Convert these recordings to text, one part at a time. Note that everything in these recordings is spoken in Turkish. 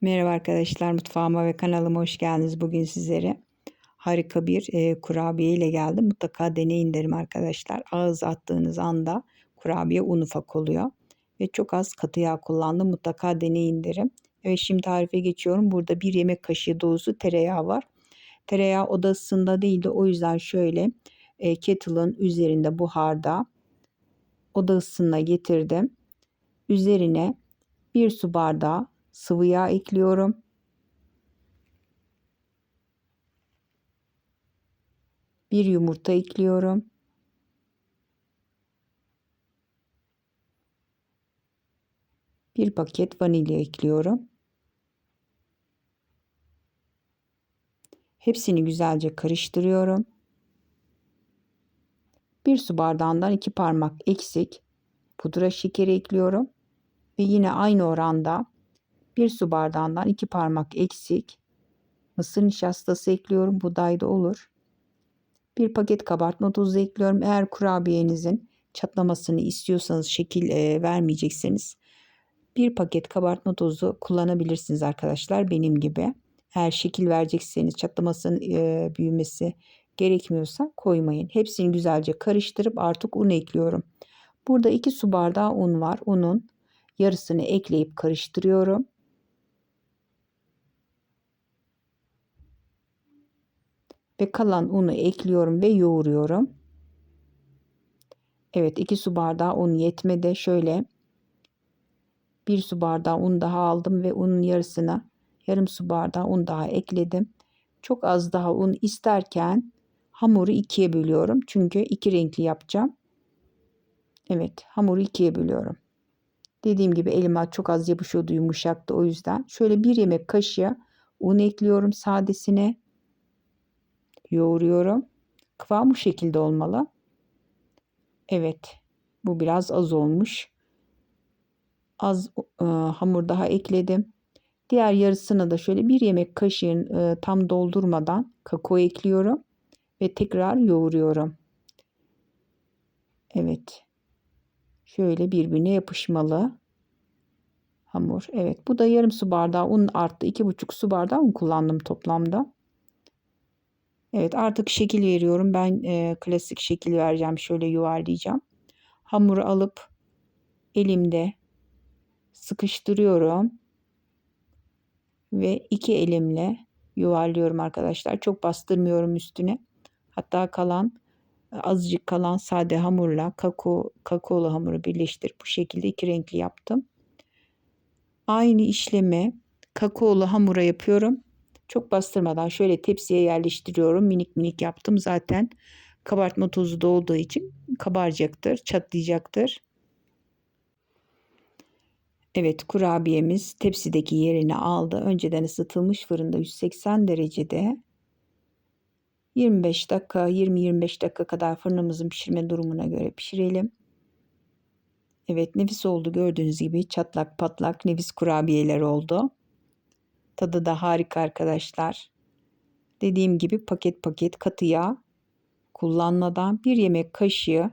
Merhaba arkadaşlar mutfağıma ve kanalıma hoş geldiniz. Bugün sizlere harika bir e, kurabiye ile geldim. Mutlaka deneyin derim arkadaşlar. Ağız attığınız anda kurabiye un ufak oluyor. Ve çok az katı yağ kullandım. Mutlaka deneyin derim. Evet şimdi tarife geçiyorum. Burada bir yemek kaşığı dolusu tereyağı var. Tereyağı odasında değildi. O yüzden şöyle e, kettle'ın üzerinde buharda oda ısısına getirdim. Üzerine bir su bardağı sıvı yağ ekliyorum. Bir yumurta ekliyorum. Bir paket vanilya ekliyorum. Hepsini güzelce karıştırıyorum. Bir su bardağından iki parmak eksik pudra şekeri ekliyorum. Ve yine aynı oranda bir su bardağından iki parmak eksik mısır nişastası ekliyorum. Buğday da olur. Bir paket kabartma tozu ekliyorum. Eğer kurabiyenizin çatlamasını istiyorsanız şekil e, vermeyecekseniz bir paket kabartma tozu kullanabilirsiniz arkadaşlar benim gibi. Eğer şekil verecekseniz çatlamasının e, büyümesi gerekmiyorsa koymayın. Hepsini güzelce karıştırıp artık un ekliyorum. Burada 2 su bardağı un var. Unun yarısını ekleyip karıştırıyorum. Ve kalan unu ekliyorum ve yoğuruyorum. Evet 2 su bardağı un yetmedi. Şöyle 1 su bardağı un daha aldım ve unun yarısına yarım su bardağı un daha ekledim. Çok az daha un isterken hamuru ikiye bölüyorum. Çünkü iki renkli yapacağım. Evet hamuru ikiye bölüyorum. Dediğim gibi elime çok az yapışıyordu yumuşaktı o yüzden. Şöyle bir yemek kaşığı un ekliyorum sadesine. Yoğuruyorum. Kıvam bu şekilde olmalı. Evet bu biraz az olmuş. Az e, hamur daha ekledim. Diğer yarısını da şöyle bir yemek kaşığın e, tam doldurmadan kakao ekliyorum ve tekrar yoğuruyorum. Evet. Şöyle birbirine yapışmalı hamur. Evet bu da yarım su bardağı un arttı. iki buçuk su bardağı un kullandım toplamda. Evet artık şekil veriyorum. Ben e, klasik şekil vereceğim. Şöyle yuvarlayacağım. Hamuru alıp elimde sıkıştırıyorum. Ve iki elimle yuvarlıyorum arkadaşlar. Çok bastırmıyorum üstüne. Hatta kalan azıcık kalan sade hamurla kakao, kakaolu hamuru birleştirip bu şekilde iki renkli yaptım. Aynı işlemi kakaolu hamura yapıyorum. Çok bastırmadan şöyle tepsiye yerleştiriyorum. Minik minik yaptım zaten. Kabartma tozu da olduğu için kabaracaktır, çatlayacaktır. Evet kurabiyemiz tepsideki yerini aldı. Önceden ısıtılmış fırında 180 derecede 25 dakika 20-25 dakika kadar fırınımızın pişirme durumuna göre pişirelim. Evet nefis oldu gördüğünüz gibi çatlak patlak nefis kurabiyeler oldu. Tadı da harika arkadaşlar. Dediğim gibi paket paket katı yağ kullanmadan bir yemek kaşığı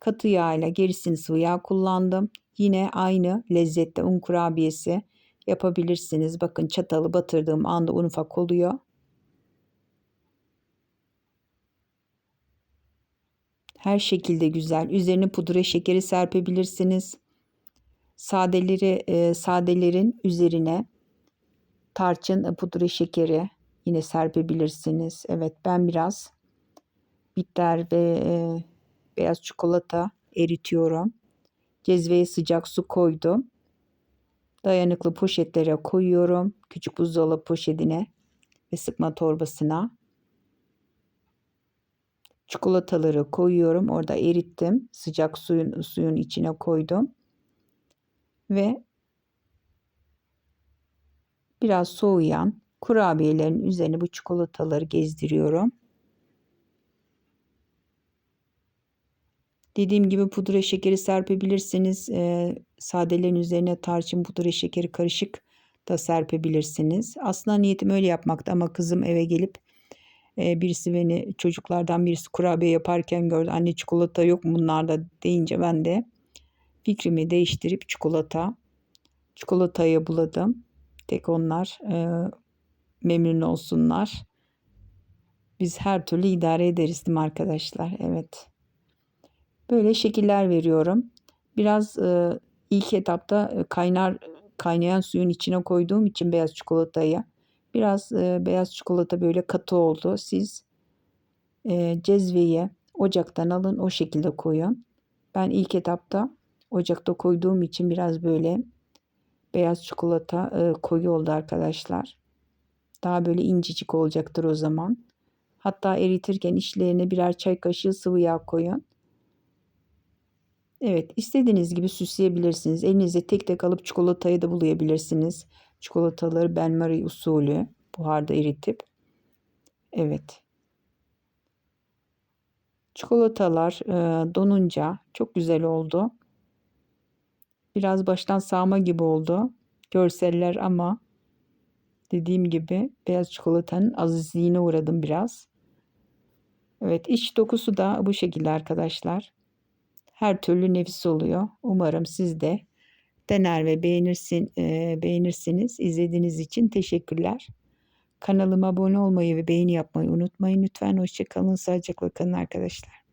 katı yağ ile gerisini sıvı yağ kullandım. Yine aynı lezzette un kurabiyesi yapabilirsiniz. Bakın çatalı batırdığım anda un ufak oluyor. Her şekilde güzel. Üzerine pudra şekeri serpebilirsiniz. Sadeleri e, sadelerin üzerine tarçın pudra şekeri yine serpebilirsiniz. Evet ben biraz bitter ve e, beyaz çikolata eritiyorum. Cezveye sıcak su koydum. Dayanıklı poşetlere koyuyorum. Küçük buzdolabı poşetine ve sıkma torbasına. Çikolataları koyuyorum. Orada erittim. Sıcak suyun suyun içine koydum. Ve biraz soğuyan kurabiyelerin üzerine bu çikolataları gezdiriyorum. Dediğim gibi pudra şekeri serpebilirsiniz. E, sadelerin üzerine tarçın pudra şekeri karışık da serpebilirsiniz. Aslında niyetim öyle yapmaktı ama kızım eve gelip e, birisi beni çocuklardan birisi kurabiye yaparken gördü. Anne çikolata yok mu bunlarda deyince ben de fikrimi değiştirip çikolata çikolataya buladım. Tek onlar e, memnun olsunlar. Biz her türlü idare ederiz değil mi arkadaşlar? Evet. Böyle şekiller veriyorum. Biraz e, ilk etapta kaynar kaynayan suyun içine koyduğum için beyaz çikolatayı biraz e, beyaz çikolata böyle katı oldu. Siz e, cezveyi ocaktan alın o şekilde koyun. Ben ilk etapta ocakta koyduğum için biraz böyle beyaz çikolata e, koyu oldu arkadaşlar. Daha böyle incecik olacaktır o zaman. Hatta eritirken içlerine birer çay kaşığı sıvı yağ koyun. Evet istediğiniz gibi süsleyebilirsiniz. Elinizde tek tek alıp çikolatayı da bulayabilirsiniz. Çikolataları benmari usulü buharda eritip. Evet. Çikolatalar e, donunca çok güzel oldu. Biraz baştan sağma gibi oldu. Görseller ama dediğim gibi beyaz çikolatanın azizliğine uğradım biraz. Evet iç dokusu da bu şekilde arkadaşlar. Her türlü nefis oluyor. Umarım siz de dener ve beğenirsin, e, beğenirsiniz. İzlediğiniz için teşekkürler. Kanalıma abone olmayı ve beğeni yapmayı unutmayın lütfen. Hoşçakalın, sağlıcakla kalın arkadaşlar.